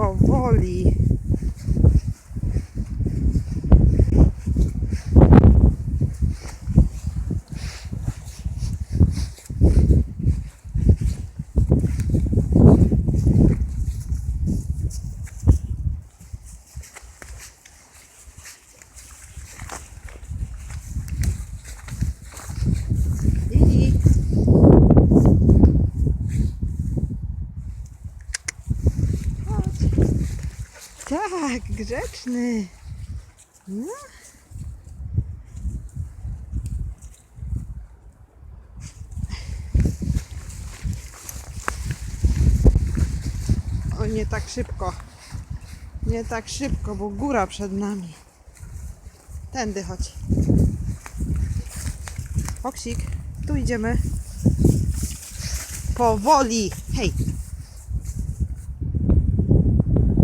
powoli. I Chodź. Tak, grzeczny. No. O, nie tak szybko. Nie tak szybko, bo góra przed nami. Tędy chodź. Foksik, tu idziemy. Powoli. Hej,